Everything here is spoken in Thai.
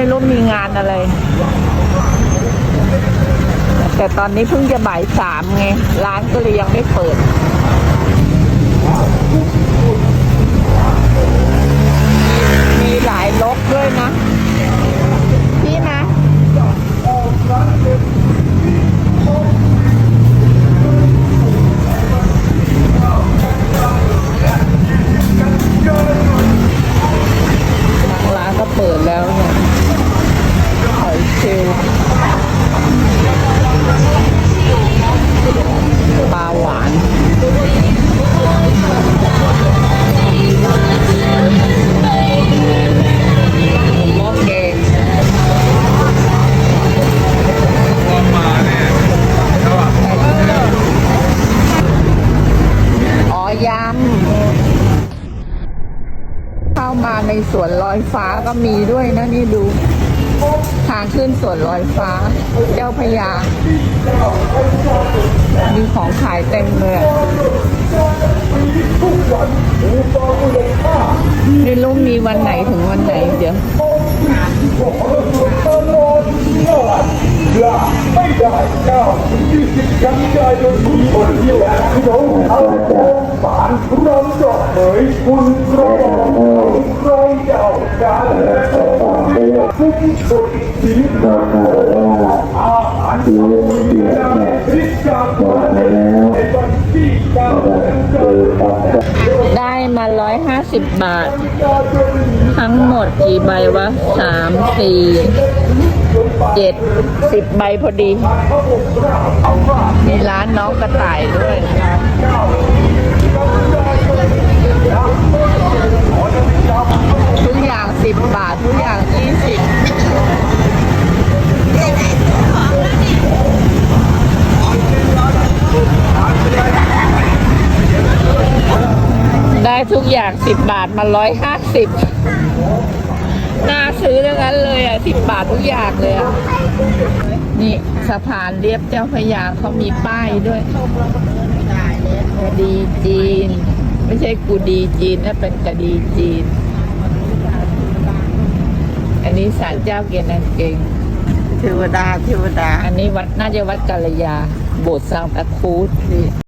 ไม่รู้มีงานอะไร แต่ตอนนี้เพิ่งจะบ่ายสามไง ร้านก็เลยยังไม่เปิด มาในสวนลอยฟ้าก็มีด้วยนะนี่ดู ทางขึ้นสวนลอยฟ้า เจ้าพยา มีของขายเต็มเลยอะไม่รู้มีวันไหนถึงวันไหนเดี๋ยวไม่ได้เก้ายี่สิบกันยายนทุกคนที่แหลมพี่น้องเอา สารรำดอกเหยคุณโรโรองเจ้าการทุกสุดสีอาหารที่ริกาในวันที่เก้ากันยายนได้มาร้อยห้าสิบบาท ทั้งหมดกี่ใบวะสามสี่เจ็ดสิบใบพอดี มีร้านน้องกระต่ายด้วย ทุกอย่างสิบบาทมาร้อยห้าสิบน่าซื้อทั้งนั้นเลยอะสิบบาททุกอย่างเลยอะนี่สะพานเรียบเจ้าพระยาเขามีป้ายด้วยกระดีจีน ไม่ใช่กูดีจีนนะเป็นกระดีจีน อันนี้ศาลเจ้าเกียรตินันเก่งเทวดาเทวดา อันนี้วัดน่าจะวัดกาลยา โบสถ์ซางตะครูดนี่